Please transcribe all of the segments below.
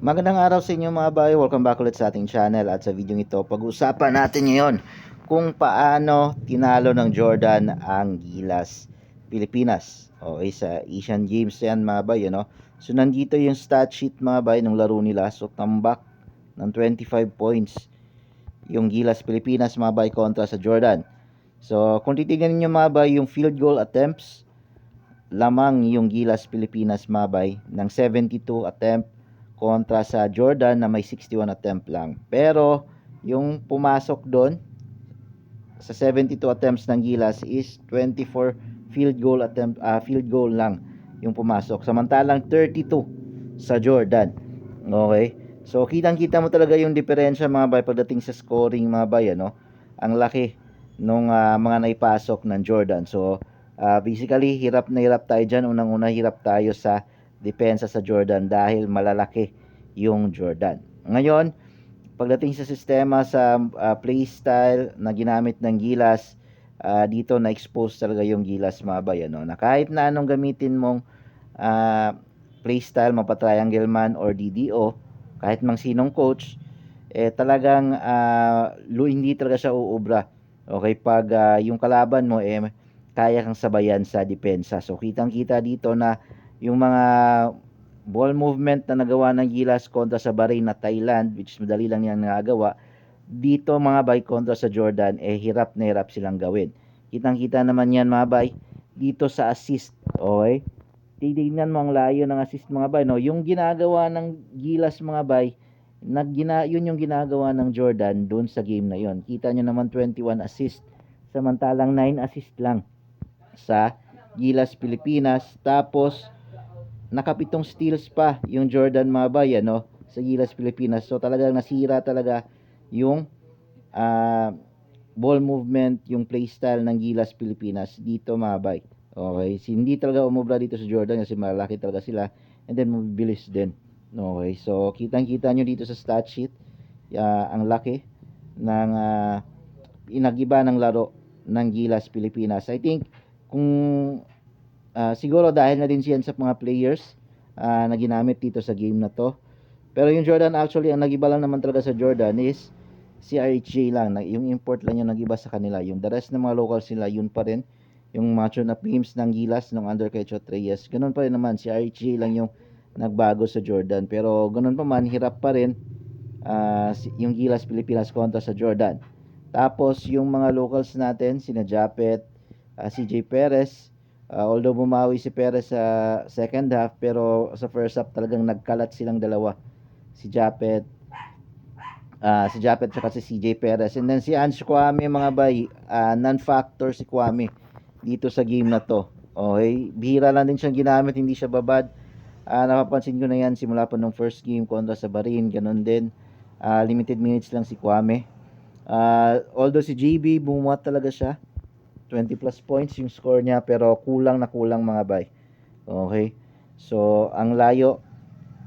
Magandang araw sa inyo mga bayo. Welcome back ulit sa ating channel at sa video ito pag-usapan natin ngayon kung paano tinalo ng Jordan ang Gilas Pilipinas. Okay, sa Asian Games yan mga bayo, no? So nandito yung stat sheet mga bayo ng laro nila. So tambak ng 25 points yung Gilas Pilipinas mga bayo kontra sa Jordan. So kung titignan niyo mga bayo yung field goal attempts lamang yung Gilas Pilipinas mabay ng 72 attempt kontra sa Jordan na may 61 attempt lang. Pero yung pumasok doon sa 72 attempts ng Gilas is 24 field goal attempt ah, field goal lang yung pumasok. Samantalang 32 sa Jordan. Okay? So kitang-kita mo talaga yung diferensya mga bay pagdating sa scoring mga bay ano. Ang laki nung ah, mga naipasok ng Jordan. So ah, basically hirap na hirap tayo diyan. Unang-una hirap tayo sa depensa sa Jordan dahil malalaki yung Jordan. Ngayon, pagdating sa sistema sa uh, play style na ginamit ng Gilas, uh, dito na-expose talaga yung Gilas mga bayan. No? Na kahit na anong gamitin mong uh, play style, mapa-triangle man or DDO, kahit mang sinong coach, eh talagang uh, hindi talaga siya uubra. Okay, pag uh, yung kalaban mo eh kaya kang sabayan sa depensa. So kitang-kita dito na yung mga ball movement na nagawa ng Gilas kontra sa Bahrain na Thailand which madali lang yan nagagawa dito mga bay kontra sa Jordan eh hirap na hirap silang gawin. Kitang kita naman yan mga bay dito sa assist okay? Titignan mo ang layo ng assist mga bay no? Yung ginagawa ng Gilas mga bay naggina yun yung ginagawa ng Jordan doon sa game na yon kita nyo naman 21 assist samantalang 9 assist lang sa Gilas Pilipinas. Tapos nakapitong steals pa yung Jordan Mabay ano sa Gilas Pilipinas. So talagang nasira talaga yung uh, ball movement, yung play style ng Gilas Pilipinas dito Mabay. Okay, so, hindi talaga umubra dito sa Jordan kasi malaki talaga sila and then mabibilis din. Okay, so kitang-kita nyo dito sa stat sheet uh, ang laki ng uh, inagiba ng laro ng Gilas Pilipinas. I think kung uh, siguro dahil na din siyan sa mga players uh, na ginamit dito sa game na to. Pero yung Jordan actually ang nagiba lang naman talaga sa Jordan is si RHJ lang. Yung import lang yung nagiba sa kanila. Yung the rest ng mga locals nila yun pa rin. Yung macho na teams ng Gilas ng under kay Chot. Ganun pa rin naman si RHJ lang yung nagbago sa Jordan. Pero ganun pa man hirap pa rin uh, yung Gilas Pilipinas kontra sa Jordan. Tapos yung mga locals natin, sina Japet, uh, CJ Perez, Uh, although bumawi si Perez sa second half pero sa first half talagang nagkalat silang dalawa. Si Japet uh, si Japet at si CJ Perez. And then si Ange Kwame mga bay, uh, non-factor si Kwame dito sa game na to. Okay, bihira lang din siyang ginamit, hindi siya babad. Uh, napapansin ko na yan simula pa nung first game kontra sa Barin, ganun din. Uh, limited minutes lang si Kwame. Uh, although si JB bumuhat talaga siya 20 plus points yung score niya pero kulang na kulang mga bay. Okay? So, ang layo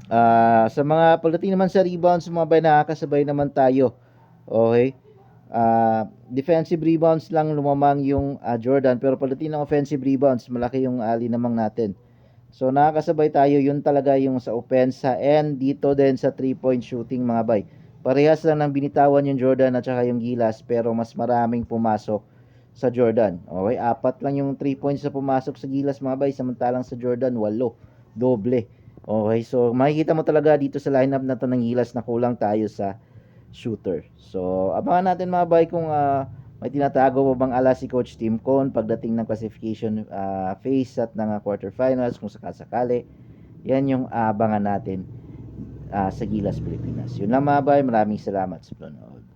uh, sa mga pagdating naman sa rebounds mga bay nakakasabay naman tayo. Okay? Uh, defensive rebounds lang lumamang yung uh, Jordan pero pagdating ng offensive rebounds malaki yung ali namang natin. So nakakasabay tayo yun talaga yung sa opensa and dito din sa 3 point shooting mga bay. Parehas lang ng binitawan yung Jordan at saka yung Gilas pero mas maraming pumasok sa Jordan. Okay, apat lang yung 3 points na pumasok sa Gilas mga samantalang sa Jordan, walo. Doble. Okay, so makikita mo talaga dito sa lineup na to ng Gilas na kulang tayo sa shooter. So, abangan natin mga kung uh, may tinatago pa bang ala si Coach Tim Con pagdating ng classification uh, phase at ng uh, quarterfinals kung sakasakali. Yan yung abangan natin uh, sa Gilas Pilipinas. Yun lang mga maraming salamat sa panonood.